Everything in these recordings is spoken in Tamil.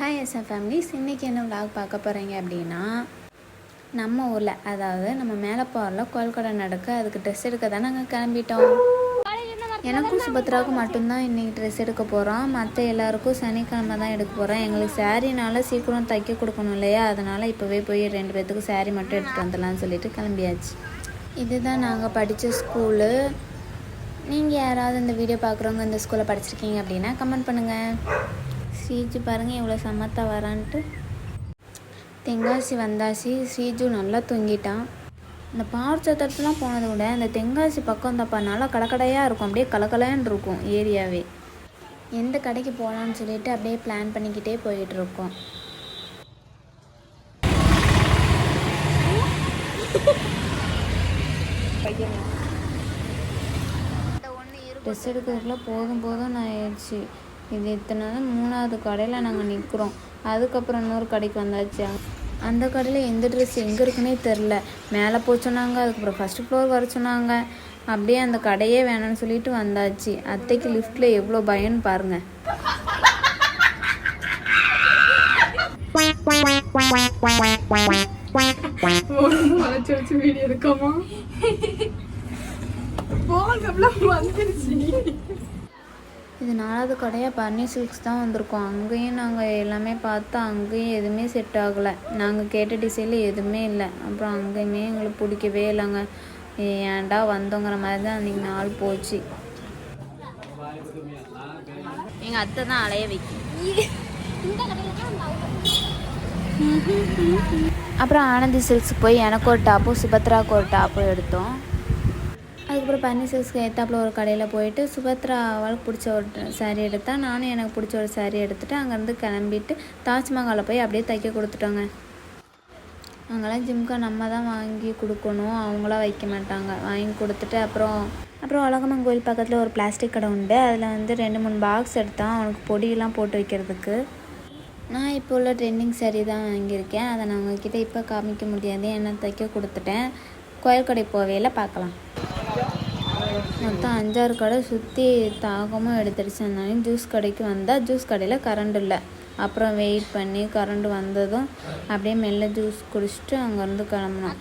ஹாய் எஸ்எம் ஃபேமிலிஸ் இன்றைக்கி என்ன vlog பார்க்க போகிறீங்க அப்படின்னா நம்ம ஊரில் அதாவது நம்ம மேலே போரில் கோல்கடை நடக்க. அதுக்கு ட்ரெஸ் எடுக்க தான் நாங்கள் கிளம்பிட்டோம். எனக்கும் சுபத்ராவுக்கும் மட்டும்தான் இன்றைக்கி ட்ரெஸ் எடுக்க போகிறோம் மற்ற எல்லாருக்கும் சனிக்கிழமை தான் எடுக்க போகிறோம் எங்களுக்கு சாரினால சீக்கிரம் தைக்க கொடுக்கணும் இல்லையா? அதனால் இப்போவே போய் ரெண்டு பேர்த்துக்கு சாரி மட்டும் எடுத்துகிட்டு வந்துடலாம்னு சொல்லிட்டு கிளம்பியாச்சு. இதுதான் நாங்கள் படித்த ஸ்கூலு நீங்கள் யாராவது இந்த வீடியோ பார்க்குறவங்க இந்த ஸ்கூலில் படிச்சிருக்கீங்க அப்படின்னா கமெண்ட் பண்ணுங்கள் ஸ்ரீஜு பாருங்கள் இவ்வளோ சமத்தா வரான்ட்டு. தென்காசி வந்தாச்சு. ஸ்ரீஜு நல்லா தூங்கிட்டான். இந்த பார் சத்திரத்துலாம் போனதை விட அந்த தென்காசி பக்கம் தப்பா நல்லா கடக்கடையாக இருக்கும். அப்படியே கலக்கலன்னு இருக்கும் ஏரியாவே. எந்த கடைக்கு போகலான்னு சொல்லிட்டு அப்படியே பிளான் பண்ணிக்கிட்டே போயிட்டு இருக்கோம். ட்ரெஸ் எடுக்கிறதுக்குள்ள போதும் போதும் நான் ஆயிடுச்சு. இது இத்தனை நாள் மூணாவது கடையில் நாங்கள் நிற்கிறோம் அதுக்கப்புறம் இன்னொரு கடைக்கு வந்தாச்சு. அந்த கடையில் எந்த ட்ரெஸ் எங்கே இருக்குன்னே தெரில மேலே போய் சொன்னாங்க அதுக்கப்புறம் ஃபஸ்ட்டு ஃப்ளோர் வர சொன்னாங்க. அப்படியே அந்த கடையே வேணாம்னு சொல்லிட்டு வந்தாச்சு. அத்தைக்கு லிஃப்ட்டில் எவ்வளோ பயம்னு பாருங்கள் வீடியோ எடுக்காமா போகலாம் வந்துருச்சு? இது நாலாவது கடையாக பன்னி சில்க்ஸ் தான் வந்திருக்கோம். அங்கேயும் நாங்கள் எல்லாமே பார்த்தா அங்கேயும் எதுவுமே செட் ஆகலை. நாங்கள் கேட்ட டிசைனில் எதுவுமே இல்லை. அப்புறம் அங்கேயுமே எங்களுக்கு பிடிக்கவே இல்லைங்க. ஏன்டா வந்தோங்கிற மாதிரி தான் அன்றைக்கி நாள் போச்சு. எங்கள் அத்தை தான் அலைய வைக்கும் அப்புறம் ஆனந்தி சில்க்ஸ் போய் எனக்கு ஒரு டாப்பும் சுபத்ராவுக்கு ஒரு டாப்பும் எடுத்தோம். அதுக்கப்புறம் பன்னி சில்க்ஸ்க்கு ஒரு கடையில் போயிட்டு சுபத்ரா அவளுக்கு பிடிச்ச ஒரு சாரீ எடுத்தால் நானும் எனக்கு பிடிச்ச ஒரு சாரீ எடுத்துகிட்டு அங்கேருந்து கிளம்பிட்டு தாஜ்மஹாலை போய் அப்படியே தைக்க கொடுத்துட்டோங்க. அங்கெல்லாம் ஜிம்கா நம்ம தான் வாங்கி கொடுக்கணும். அவங்களாம் வைக்க மாட்டாங்க. வாங்கி கொடுத்துட்டு அப்புறம் அப்புறம் உலகம்மன் கோயில் பக்கத்தில் ஒரு பிளாஸ்டிக் கடை உண்டு. அதில் வந்து ரெண்டு மூணு பாக்ஸ் எடுத்தான். அவனுக்கு பொடியெல்லாம் போட்டு வைக்கிறதுக்கு. நான் இப்போ உள்ள ட்ரெண்டிங் saree தான் வாங்கியிருக்கேன். அதை நான் உங்ககிட்ட இப்போ காமிக்க முடியாது. ஏன்னா தைக்க கொடுத்துட்டேன். கோயில் கடை போவையில் பார்க்கலாம். மொத்தம் அஞ்சாறு கடை சுற்றி தாகமும் எடுத்துடுச்சு அதனால ஜூஸ் கடைக்கு வந்தால் ஜூஸ் கடையில் கரண்ட் இல்லை. அப்புறம் வெயிட் பண்ணி கரண்ட் வந்ததும் அப்படியே மெல்ல ஜூஸ் குடிச்சிட்டு அங்கேருந்து கிளம்புனோம்.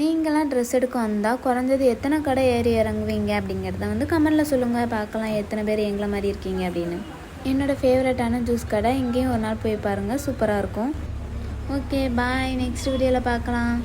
நீங்களாம் ட்ரெஸ் எடுக்க வந்தால் குறைஞ்சது எத்தனை கடை ஏறி இறங்குவீங்க அப்படிங்கிறத வந்து கமெண்டில் சொல்லுங்கள் பார்க்கலாம் எத்தனை பேர் எங்களை மாதிரி இருக்கீங்க அப்படின்னு. என்னோடய ஃபேவரட்டான ஜூஸ் கடை இங்கேயும் ஒரு நாள் போய் பாருங்கள் சூப்பராக இருக்கும். ஓகே பாய் நெக்ஸ்ட் வீடியோவில் பார்க்கலாம்.